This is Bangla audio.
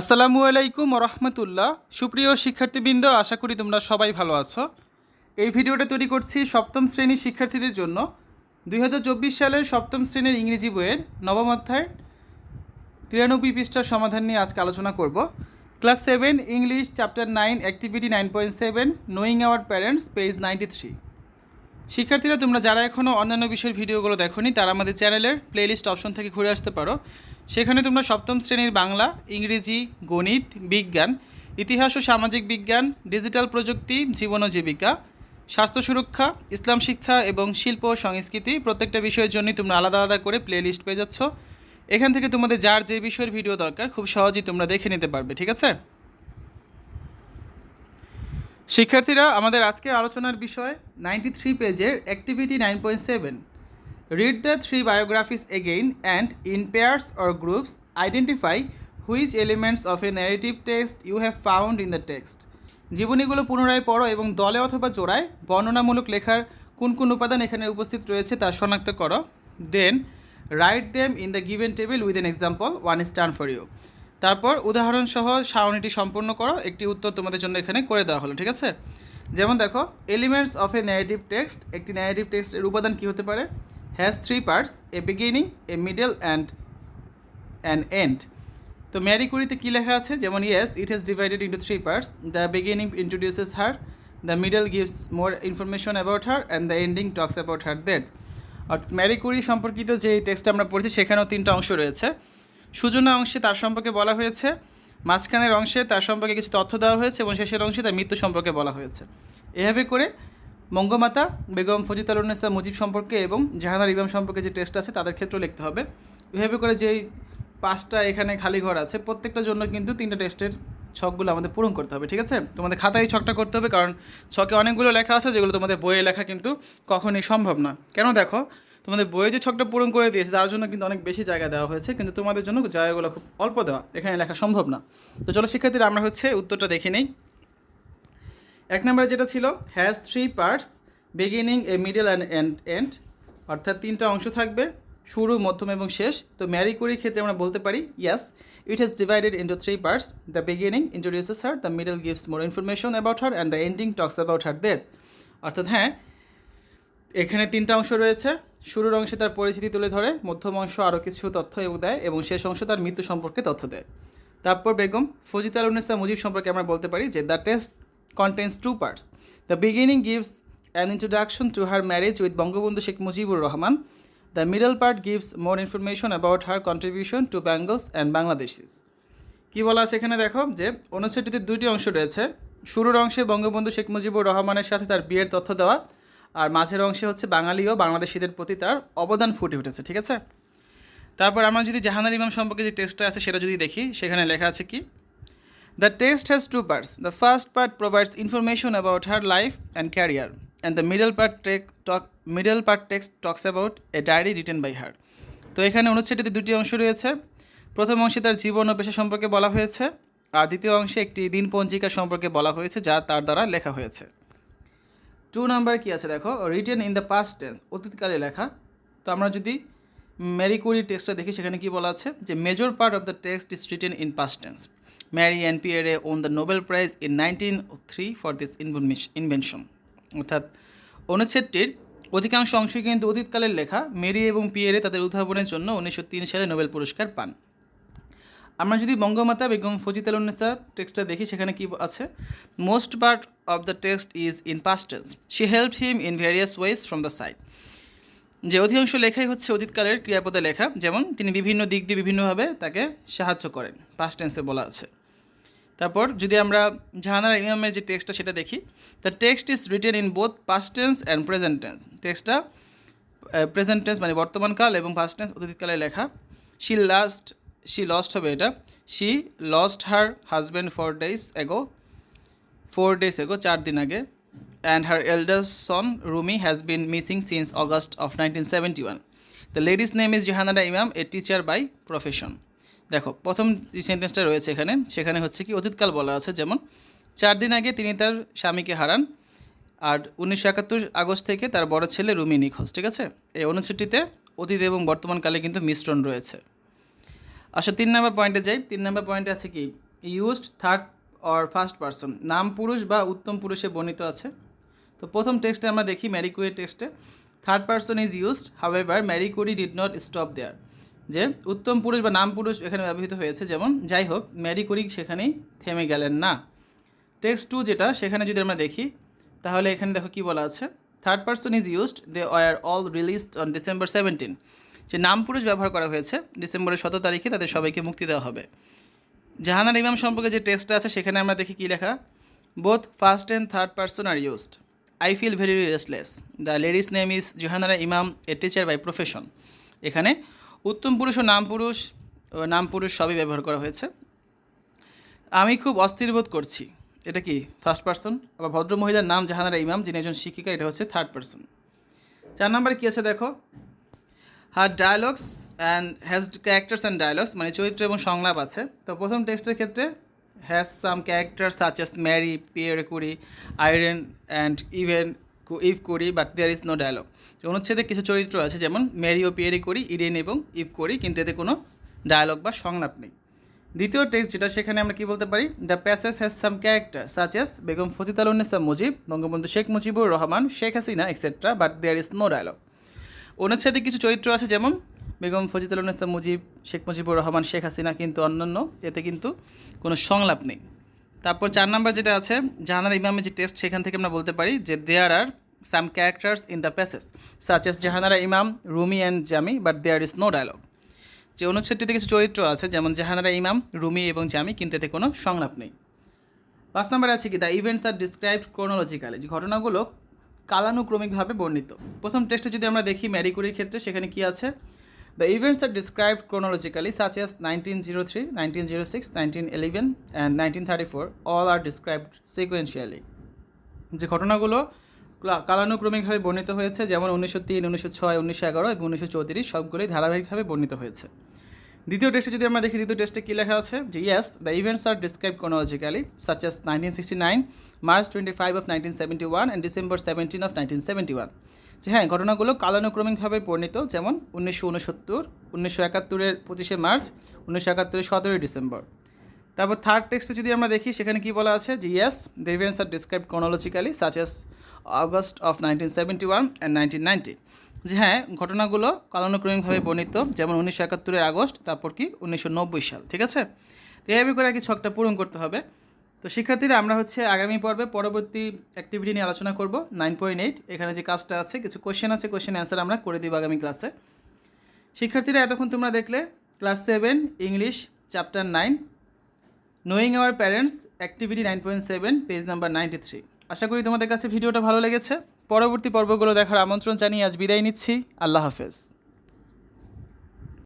আসসালামু আলাইকুম রহমতুল্লাহ। সুপ্রিয় শিক্ষার্থীবৃন্দ, আশা করি তোমরা সবাই ভালো আছো। এই ভিডিওটা তৈরি করছি সপ্তম শ্রেণির শিক্ষার্থীদের জন্য। দুই হাজার চব্বিশ সালের সপ্তম শ্রেণির ইংরেজি বইয়ের নবম অধ্যায় তিরানব্বই পৃষ্ঠার সমাধান নিয়ে আজকে আলোচনা করব। Class seven, English, chapter nine, activity nine point seven knowing our parents page ninety three শিক্ষার্থীরা, তোমরা যারা এখনও অন্যান্য বিষয়ের ভিডিওগুলো দেখোনি, তারা আমাদের চ্যানেলের প্লেলিস্ট অপশন থেকে ঘুরে আসতে পারো। সেখানে তোমরা সপ্তম শ্রেণির বাংলা, ইংরেজি, গণিত, বিজ্ঞান, ইতিহাস ও সামাজিক বিজ্ঞান, ডিজিটাল প্রযুক্তি, জীবন ও জীবিকা, স্বাস্থ্য সুরক্ষা, ইসলাম শিক্ষা এবং শিল্প ও সংস্কৃতি প্রত্যেকটা বিষয়ের জন্যই তোমরা আলাদা আলাদা করে প্লেলিস্ট পেয়ে যাচ্ছ। এখান থেকে তোমাদের যার যে বিষয়ের ভিডিও দরকার, খুব সহজেই তোমরা দেখে নিতে পারবে, ঠিক আছে? শিক্ষার্থীরা, আমাদের আজকে আলোচনার বিষয় নাইনটি থ্রি পেজের activity nine point seven read the three biographies again and in pairs or groups identify which elements of a narrative text you have found in the text জীবনীগুলো পুনরায় পড়ো এবং দলে অথবা জোড়ায় বর্ণনামূলক লেখার কোন কোন উপাদান এখানে উপস্থিত রয়েছে তা শনাক্ত করো। Then write them in the given table with an example one turn for you তারপর উদাহরণ সহ সারণীটি সম্পূর্ণ করো। একটি উত্তর তোমাদের জন্য এখানে করে দেওয়া হলো, ঠিক আছে? যেমন দেখো elements of a narrative text একটি ন্যারেটিভ টেক্সটের উপাদান কী হতে পারে? Has three parts a beginning a middle and an end তো ম্যারি কুড়িতে কী লেখা আছে? যেমন yes it has divided into three parts the beginning introduces her the middle gives more information about her and the ending talks about her death অর্থাৎ ম্যারি কুড়ি সম্পর্কিত যে টেক্সট আমরা পড়েছি, সেখানেও তিনটা অংশ রয়েছে। সূচনা অংশে তার সম্পর্কে বলা হয়েছে, মাঝখানের অংশে তার সম্পর্কে কিছু তথ্য দেওয়া হয়েছে, এবং শেষের অংশে তার মৃত্যু সম্পর্কে বলা হয়েছে। এভাবে করে বঙ্গমাতা বেগম ফজিতালুন্নেসা মুজিব সম্পর্কে এবং জাহানার ইমাম সম্পর্কে যে টেস্ট আছে তাদের ক্ষেত্রেও লিখতে হবে। এভাবে করে যেই পাঁচটা এখানে খালি ঘর আছে প্রত্যেকটার জন্য কিন্তু তিনটা টেস্টের ছকগুলো আমাদের পূরণ করতে হবে, ঠিক আছে? তোমাদের খাতায় ছকটা করতে হবে, কারণ ছকে অনেকগুলো লেখা আছে যেগুলো তোমাদের বইয়ে লেখা কিন্তু কখনোই সম্ভব না। কেন দেখো? তোমাদের বইয়ে যে ছকটা পূরণ করে দিয়েছে, তার জন্য কিন্তু অনেক বেশি জায়গা দেওয়া হয়েছে, কিন্তু তোমাদের জন্য জায়গাগুলো খুব অল্প দেওয়া, এখানে লেখা সম্ভব না। তো চলো শিক্ষার্থীরা, আমরা হচ্ছে উত্তরটা দেখে নেই। এক নম্বরে যেটা ছিল has three parts beginning a middle and end end অর্থাৎ তিনটা অংশ থাকবে, শুরু, মধ্যম এবং শেষ। তো ম্যারি কুরির ক্ষেত্রে আমরা বলতে পারি yes it has divided into three parts the beginning introduces her the middle gives more information about her and the ending talks about her death অর্থাৎ হ্যাঁ এখানে তিনটা অংশ রয়েছে। শুরুর অংশে তার পরিচিতি তুলে ধরে, মধ্যম অংশ আরও কিছু তথ্য দেয়, এবং শেষ অংশ তার মৃত্যু সম্পর্কে তথ্য দেয়। তারপর বেগম ফজিত আলুনেসা মুজিব সম্পর্কে আমরা বলতে পারি যে the test contains two parts. The beginning gives an introduction to her marriage with Bangabandhu Sheikh Mujibur Rahman. The middle part gives more information about her contribution to Bengals and Bangladeshis. কি বলা আছে এখানে দেখো যে অনুচ্ছেদটিতে দুইটি অংশ রয়েছে শুরুর অংশে বঙ্গবন্ধু শেখ মুজিবুর রহমানের সাথে তার বিয়ের তথ্য দেওয়া আর মাঝের অংশে হচ্ছে বাঙালি ও বাংলাদেশিদের প্রতি তার অবদান ফুটে উঠেছে ঠিক আছে তারপর আমরা যদি জাহানার ইমাম সম্পর্কে যে টেস্টটা আছে সেটা যদি দেখি সেখানে লেখা আছে কি The text has two parts. The first part provides information about her life and career, and the middle part, take, talk, middle part text talks about a diary written by her. তো এখানে অনুচ্ছেদটিতে দুটি অংশ রয়েছে। প্রথম অংশে তার জীবন ও পেশা সম্পর্কে বলা হয়েছে আর দ্বিতীয় অংশে একটি দিন পঞ্জিকা সম্পর্কে বলা হয়েছে যা তার দ্বারা লেখা হয়েছে। টু নাম্বার কি আছে দেখো? Written in the past tense অতীতকালে লেখা। তো আমরা যদি ম্যারি কুরি টেক্সটটা দেখি সেখানে কি বলা আছে? যে major part of the text is written in past tense Marie and Pierre won the Nobel prize in nineteen three for this invention অর্থাৎ অনুচ্ছেদটির অধিকাংশ অংশই কিন্তু অতীতকালের লেখা। মেরি এবং পিয়ারে তাদের উদ্ভাবনের জন্য উনিশশো তিন সালে নোবেল পুরস্কার পান। আমরা যদি বঙ্গমাতা বেগম ফজিতালুন্নেসা টেক্সটটা দেখি, সেখানে কি আছে? Most part of the text is in past tense she help him in various ways from the side যে অধিকাংশ লেখাই হচ্ছে অতীতকালের ক্রিয়াপদে লেখা, যেমন তিনি বিভিন্ন দিক দিয়ে বিভিন্নভাবে তাকে সাহায্য করেন পাস্ট টেন্সে বলা আছে। তারপর যদি আমরা জাহানার ইমামের যে টেক্সটটা সেটা দেখি the text is written in both past tense and present tense টেক্সটটা প্রেজেন্ট টেন্স মানে বর্তমানকাল এবং পাস্ট টেন্স অতীতকালে লেখা। শি লাস্ট শি লস্ট হবে এটা। She lost her husband four days ago four days ago চার দিন আগে। And her eldest son Rumi has been missing since August of 1971. The lady's name is Jahanara Imam, a teacher by profession. দেখো প্রথম যে সেন্টেন্সটা রয়েছে এখানে সেখানে হচ্ছে কি অতীতকাল বলা আছে যেমন চার দিন আগে তিনি তার স্বামীকে হারান আর উনিশশো একাত্তর আগস্ট থেকে তার বড় ছেলে রুমি নিখোঁজ। ঠিক আছে? এই অনুচ্ছেদটিতে অতীত এবং বর্তমানকালে কিন্তু মিশ্রণ রয়েছে। আচ্ছা তিন নম্বর পয়েন্টে যাই। তিন নম্বর পয়েন্টে আছে কি used third or first person নাম পুরুষ বা উত্তম পুরুষে বর্ণিত আছে। তো প্রথম টেক্সটে আমরা দেখি ম্যারি কুরির টেক্সটে third person is used however Marie Curie did not stop there যে উত্তম পুরুষ বা নাম পুরুষ এখানে ব্যবহৃত হয়েছে, যেমন, যাই হোক ম্যারি কুরি সেখানেই থেমে গেলেন না। টেক্সট টু যেটা, সেখানে যদি আমরা দেখি, তাহলে এখানে দেখো কি বলা আছে third person is used they are all released on December seventeen যে নাম পুরুষ ব্যবহার করা হয়েছে ডিসেম্বরের সতেরো তারিখে তাদের সবাইকে মুক্তি দেওয়া হবে। জাহানার ইমাম সম্পর্কে যে টেক্সটটা আছে, সেখানে আমরা দেখি কী লেখা both first and third person are used I feel very restless the lady's name is Jahanara Imam a teacher by profession এখানে উত্তম পুরুষ ও নাম পুরুষ নাম পুরুষ সবই ব্যবহার করা হয়েছে। আমি খুব অস্থির বোধ করছি। এটা কি ফার্স্ট পার্সন আবার ভদ্র মহিলার নাম জাহানারা ইমাম, যিনি একজন শিক্ষিকা, এটা হচ্ছে থার্ড পার্সন চার নম্বরে কী আছে দেখো? Her dialogues and has characters and dialogues মানে চরিত্র এবং সংলাপ আছে। তো প্রথম টেক্সটের ক্ষেত্রে has some character such as Marie Pierre Curie Irene and even Eve Curie but there is no dialogue অনুচ্ছেদে কিছু চরিত্র আছে, যেমন ম্যারি ও পিয়ারি করি ইরেন এবং ইভ করি কিন্তু এতে কোনো ডায়ালগ বা সংলাপ নেই। দ্বিতীয় টেক্সট যেটা সেখানে আমরা কি বলতে পারি? The passage has some character such as Begum Fazilatunnesa Mujib Bangabandhu Sheikh Mujibur Rahman Sheikh Hasina etcetera but there is no dialogue অনুচ্ছেদে কিছু চরিত্র আছে, যেমন বেগম ফজিতুল্লাহ মুজিব, শেখ মুজিবুর রহমান, শেখ হাসিনা কিন্তু অন্যান্য, এতে কিন্তু কোনো সংলাপ নেই। তারপর চার নাম্বার যেটা আছে, জাহানার ইমামের যে টেস্ট সেখান থেকে আমরা বলতে পারি যে there are some characters in the passage such as Jahanara Imam, Rumi and Jami but there is no dialogue যে অনুচ্ছেদটিতে কিছু চরিত্র আছে, যেমন জাহানারা ইমাম, রুমি এবং জামি, কিন্তু এতে কোনো সংলাপ নেই। পাঁচ নম্বরে আছে কি? The events are described chronologically যে ঘটনাগুলো কালানুক্রমিকভাবে বর্ণিত। প্রথম টেস্টে যদি আমরা দেখি ম্যারিকুরির ক্ষেত্রে, সেখানে কি আছে? Nineteen zero three nineteen zero six nineteen eleven and nineteen thirty four all are described sequentially যে ঘটনাগুলো ক্লা- কালানুক্রমিকভাবে বর্ণিত হয়েছে, যেমন উনিশশো তিন, উনিশশো ছয়, উনিশশো এগারো এবং উনিশশো চৌত্রিশ, সবগুলোই ধারাবাহিকভাবে বর্ণিত হয়েছে। দ্বিতীয় টেস্টে যদি আমরা দেখি, দ্বিতীয় টেস্টে কী লেখা আছে? যে yes the events are describe chronologically such as nineteen sixty nine March twenty five of nineteen seventy one and December seventeen of nineteen seventy one যে হ্যাঁ ঘটনাগুলো কালানুক্রমিকভাবে বর্ণিত, যেমন উনিশশো উনসত্তর, উনিশশো একাত্তরের পঁচিশে মার্চ, উনিশশো একাত্তরের সতেরোই ডিসেম্বর। তারপর থার্ড টেক্সটে যদি আমরা দেখি, সেখানে কি বলা আছে? যে yes the events are describe chronologically such as August of nineteen seventy one and nineteen ninety যে হ্যাঁ ঘটনাগুলো কালানুক্রমিকভাবে বর্ণিত, যেমন উনিশশো একাত্তরের আগস্ট, তারপর কি উনিশশো নব্বই সাল, ঠিক আছে? তো এইভাবে করে আর কি ছকটা পূরণ করতে হবে। তো শিক্ষার্থীরা, আমরা হচ্ছে আগামী পর্বে পরবর্তী অ্যাক্টিভিটি নিয়ে আলোচনা করব নাইন পয়েন্ট এইট এখানে যে কাজটা আছে, কিছু কোশ্চেন আছে কোশ্চেন অ্যান্সার আমরা করে দিব আগামী ক্লাসে শিক্ষার্থীরা, এতক্ষণ তোমরা দেখলে class seven English chapter nine knowing our parents activity nine point seven page number ninety three আশা করি তোমাদের কাছে ভিডিওটা ভালো লেগেছে। পরবর্তী পর্বগুলো দেখার আমন্ত্রণ জানিয়ে আজ বিদায় নিচ্ছি। আল্লাহ হাফেজ।